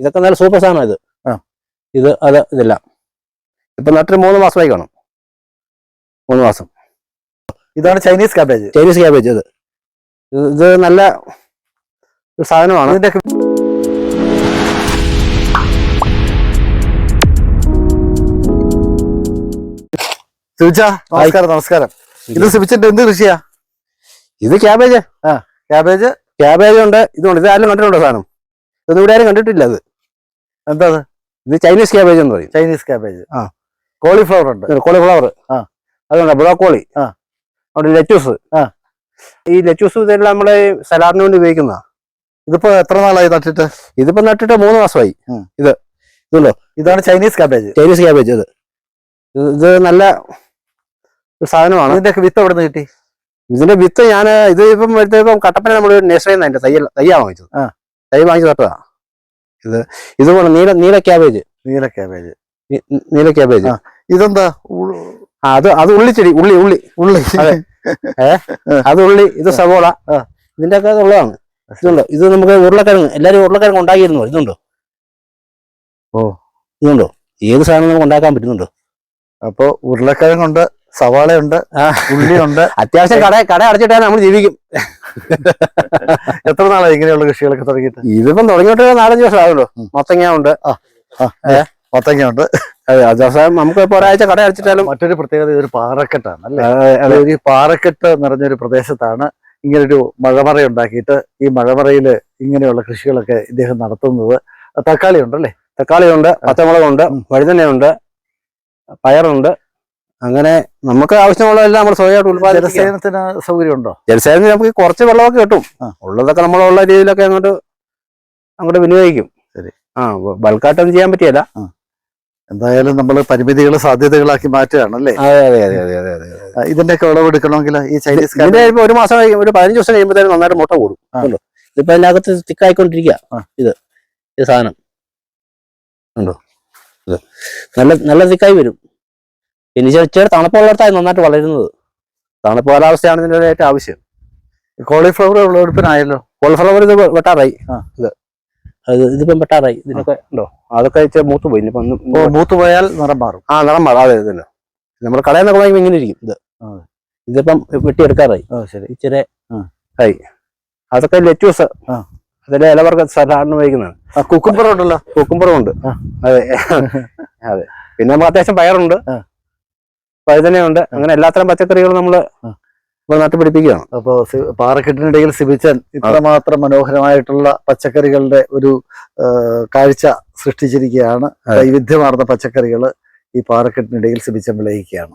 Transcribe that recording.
ഇതൊക്കെ നല്ല സൂപ്പർ സാധനം ഇത്. ആ. ഇത് അത് ഇതെല്ലാം. ഇപ്പൊ നട്ടിന് മൂന്ന് മാസമായി കാണും. മൂന്ന് മാസം. ഇതാണ് ചൈനീസ് കാബേജ് ചൈനീസ് കാബേജ് ഇത്. ഇത് നല്ല സാധനമാണ്. ഇതിന്റെ സിബിച്ച നമസ്കാരം നമസ്കാരം. ഇത് സിബിച്ചിന്റെ എന്ത് കൃഷിയാ? ഇത് ക്യാബേജ് ക്യാബേജ് ക്യാബേജ് ഉണ്ട്. ഇതുണ്ട്. ഇത് ആരും കണ്ടിട്ടുണ്ടോ സാധനം? ഇതൊന്നും ഇവിടെ ആരും കണ്ടിട്ടില്ല അത്. എന്താ? ഇത് ചൈനീസ് ക്യാബേജ് എന്ന് പറയും. ചൈനീസ് ക്യാബേജ് ആ. കോളിഫ്ലവർ ഉണ്ട്. കോളിഫ്ലവർ ആ. അതുകൊണ്ട് ബ്രോക്കോളി ആ. അവിടെ ലെറ്റൂസ് ആ. ഈ ലെറ്റൂസ് ഇതെല്ലാം നമ്മളെ സലാഡിന് വേണ്ടി ഉപയോഗിക്കുന്ന ഇതിപ്പോ എത്ര നാളായി നട്ടിട്ട്? ഇതിപ്പോ നട്ടിട്ട് മൂന്ന് മാസമായി. ഇത്. ഇതുണ്ടോ? ഇതാണ് ചൈനീസ് ക്യാബേജ് ചൈനീസ് ക്യാബേജ് ഇത്. ഇത് നല്ല സാധനമാണ്. ഇതിന്റെ വിത്ത് എവിടെ നിന്ന് കിട്ടി? ഇതിന്റെ വിത്ത് ഞാൻ ഇത് ഇപ്പം കട്ടപ്പന നമ്മൾ നഴ്സറിയിൽ നിന്ന് അതിന്റെ തയ്യൽ തയ്യാ വാങ്ങിച്ചത്. ആ. തൈ വാങ്ങിച്ച് നട്ടതാ. ഇത് ഇതുപോലെ നീല നീല ക്യാബേജ് നീല ക്യാബേജ് നീല ക്യാബേജ് ഇതെന്താ? ആ, അത് അത് ഉള്ളിച്ചെടി ഉള്ളി ഉള്ളി. ഉള്ളി. ഏ? അത് ഉള്ളി ഇത് സവോള. ഇതിന്റെ ഒക്കെ ഉള്ളതാണ്. ഇതുണ്ടോ? ഇത് നമുക്ക് ഉരുളക്കിഴങ്ങ് എല്ലാരും ഉരുളക്കിഴങ്ങ് ഉണ്ടാക്കിയിരുന്നു? ഇതുണ്ടോ? ഓ. ഇതുണ്ടോ? ഏത് സാധനം നമുക്ക് ഉണ്ടാക്കാൻ പറ്റുന്നുണ്ടോ? അപ്പൊ ഉരുളക്കിഴങ്ങുണ്ട് സവാളയുണ്ട്. ഉള്ളിയുണ്ട്. അത്യാവശ്യം കട കട അടച്ചിട്ടാണ് നമ്മൾ ജീവിക്കും. എത്ര നാളായി ഇങ്ങനെയുള്ള കൃഷികളൊക്കെ തുടങ്ങിയിട്ട്? ഇതിപ്പം തുടങ്ങിയിട്ട് നാലഞ്ച് വർഷം ആവുമല്ലോ. മത്തങ്ങ ഉണ്ട് മത്തങ്ങയുണ്ട്. ഉണ്ട് നമുക്ക് ഇപ്പൊ ഒരാഴ്ച കട അടച്ചിട്ടാലും മറ്റൊരു പ്രത്യേകത ഇതൊരു പാറക്കെട്ടാണ് അല്ലേ? ഈ പാറക്കെട്ട് നിറഞ്ഞൊരു പ്രദേശത്താണ് ഇങ്ങനൊരു മഴമറ ഉണ്ടാക്കിയിട്ട് ഈ മഴമറയിൽ ഇങ്ങനെയുള്ള കൃഷികളൊക്കെ ഇദ്ദേഹം നടത്തുന്നത്. തക്കാളി ഉണ്ടല്ലേ തക്കാളിയുണ്ട് പച്ചമുളകുണ്ട്. വഴുതനയുണ്ട് പയറുണ്ട്. അങ്ങനെ നമുക്ക് ആവശ്യമുള്ളതെല്ലാം നമ്മൾ സ്വയമായിട്ട് ഉത്പാദന സൗകര്യം ഉണ്ടോ ജലസേചനത്തിന് നമുക്ക് കുറച്ച് വെള്ളമൊക്കെ കിട്ടും. ഉള്ളതൊക്കെ നമ്മളുള്ള രീതിയിലൊക്കെ അങ്ങോട്ട് അങ്ങോട്ട് വിനിയോഗിക്കും. ശരി. ആ ബൾക്കായിട്ടൊന്നും ചെയ്യാൻ പറ്റിയല്ല. എന്തായാലും നമ്മൾ പരിമിതികൾ സാധ്യതകളാക്കി മാറ്റുകയാണ് അല്ലേ അതെ അതെ അതെ അതെ അതെ അതെ. ഇതിന്റെയൊക്കെ വിളവെടുക്കണമെങ്കിൽ ഈ ചൈനീസ് ഇതിന്റെ ഇപ്പൊ ഒരു മാസം ഒരു പതിനഞ്ച് ദിവസം കഴിയുമ്പോഴത്തേനും നന്നായിട്ട് മുട്ട കൂടും. ഇതിപ്പോ അതിനകത്ത് തിക്കായിക്കൊണ്ടിരിക്കുക ഇത് ഈ സാധനം. ഉണ്ടോ? ഇത്. നല്ല നല്ല തിക്കായി വരും. പിന്നെ ഇച്ചിരി തണുപ്പുള്ളിടത്താണ് നന്നായിട്ട് വളരുന്നത്. തണുപ്പ് കാലാവസ്ഥയാണ് ഇതിന്റെ ഏറ്റവും ആവശ്യം. കോളിഫ്ലവർ വിളവെടുപ്പിനായല്ലോ കോളിഫ്ലവർ ഇത് വെട്ടാറായി. ആ. ഇത്. അത് ഇതിപ്പം വെട്ടാറായി ഇതിനൊക്കെ ഉണ്ടോ? അതൊക്കെ ഇച്ചിരി മൂത്ത് പോയി. ഇനിയിപ്പം ഒന്ന് മൂത്ത് പോയാൽ നിറം മാറും. ആ നിറം മാറും. അതെ ഇതിന് നമ്മൾ കടയിൽ നിന്നൊക്കെ വാങ്ങി ഇങ്ങനെ ഇരിക്കും ഇത്. ഇതിപ്പം വെട്ടിയെടുക്കാറായി. ഓ ശരി. ഇച്ചിരി. ആയി. അതൊക്കെ ലെറ്റ്യൂസ്. അതിലെ ഇലവർക്ക് സാധാരണ ഉപയോഗിക്കുന്നതാണ്. ആ കുക്കുംബർ ഉണ്ടല്ലോ കുക്കുംപുറം ഉണ്ട്. അതെ. അതെ. പിന്നെ നമുക്ക് അത്യാവശ്യം പയറുണ്ട്. വഴുതനയുണ്ട് അങ്ങനെ എല്ലാത്തരം പച്ചക്കറികളും നമ്മൾ നട്ടുപിടിപ്പിക്കുകയാണ് അപ്പോ പാറക്കെട്ടിനിടയിൽ സിബിച്ചൻ ഇത്രമാത്രം മനോഹരമായിട്ടുള്ള പച്ചക്കറികളുടെ ഒരു കാഴ്ച സൃഷ്ടിച്ചിരിക്കുകയാണ്. വൈവിധ്യമാർന്ന പച്ചക്കറികൾ ഈ പാറക്കെട്ടിനിടയിൽ സിബിച്ചൻ വിളയിക്കുകയാണ്.